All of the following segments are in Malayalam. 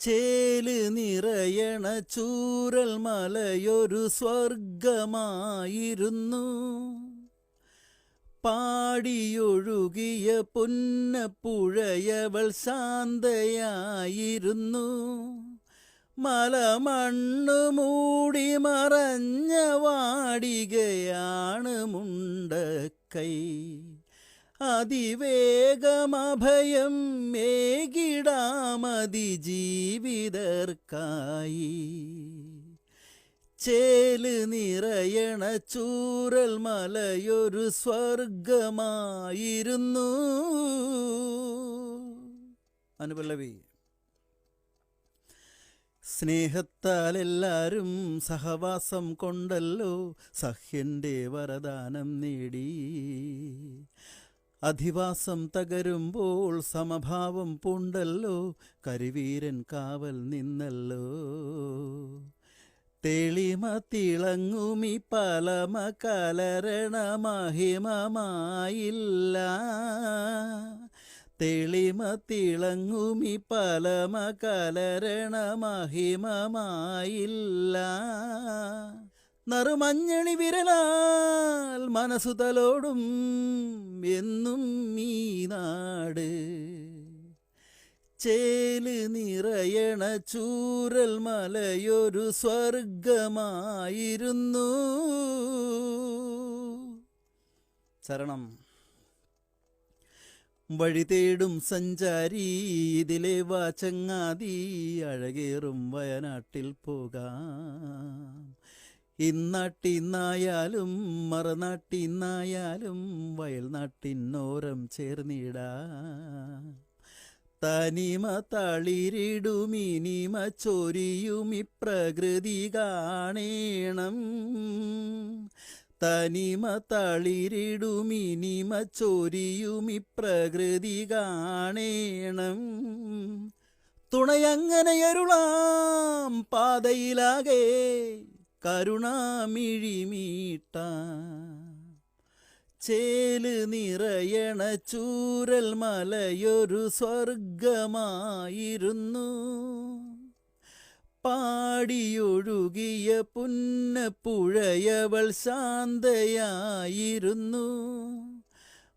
ചേൽ നിറയണ ചൂരൽ മലയൊരു സ്വർഗമായിരുന്നു പാടിയൊഴുകിയ പുന്നപ്പുഴയവൾ ശാന്തയായിരുന്നു. മലമണ്ണ് മൂടി മറഞ്ഞ വാടികയാണ് മുണ്ടക്കൈ. അതിവേഗമഭയം മേകിടാമതി ജീവിതർക്കായി ചേൽ നിറയണ ചൂരൽ മലയൊരു സ്വർഗമായിരുന്നു. അനുപല്ലവി സ്നേഹത്താൽ എല്ലാരും സഹവാസം കൊണ്ടല്ലോ സഹ്യന്റെ വരദാനം നേടി. അധിവാസം തകരുമ്പോൾ സമഭാവം പൂണ്ടല്ലോ കരിവീരൻ കാവൽ നിന്നല്ലോ. തെളിമ തിളങ്ങുമി പലമ കലരണ തെളിമ തിളങ്ങുമി പലമ കലരണ മഹിമമായില്ല നറുമഞ്ഞണി വിരലാൽ മനസ്സു തലോടും എന്നും ഈ നാട്. ചേൽ നിറയണ ചൂരൽ മലയൊരു സ്വർഗമായിരുന്നു ചരണം. വഴി തേടും സഞ്ചാരി ഇതിലെ വാചങ്ങാതി അഴകേറും വയനാട്ടിൽ പോകാം. ഇന്നാട്ടിന്നായാലും മറുനാട്ടിന്നായാലും വയൽനാട്ടിന്നോരം ചേർന്നിടാ. തനിമ തളിരിടുമിനിമ ചൊരിയും ഇപ്രകൃതി കാണേണം. തനിമ തളിരിടുമിനിമ ചൊരിയും ഇപ്രകൃതി കാണേണം. തുണയങ്ങനെയരുളാം പാതയിലാകെ കരുണാമിഴിമീട്ടാം ചേൽ നിറയണ ചൂരൽ മലയൊരു സ്വർഗമായിരുന്നു പാടിയൊഴുകിയ പുന്നപ്പുഴയവൾ ശാന്തയായിരുന്നു.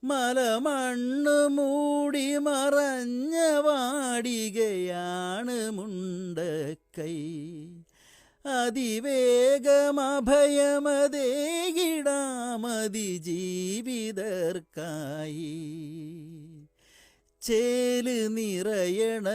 മലമണ്ണ് മൂടി മറഞ്ഞ വാടികയാണ് മുണ്ടക്കൈ. അതിവേഗമഭയമതേകിടാമതി ജീവിതർക്കായി ചേൽ നിറയണ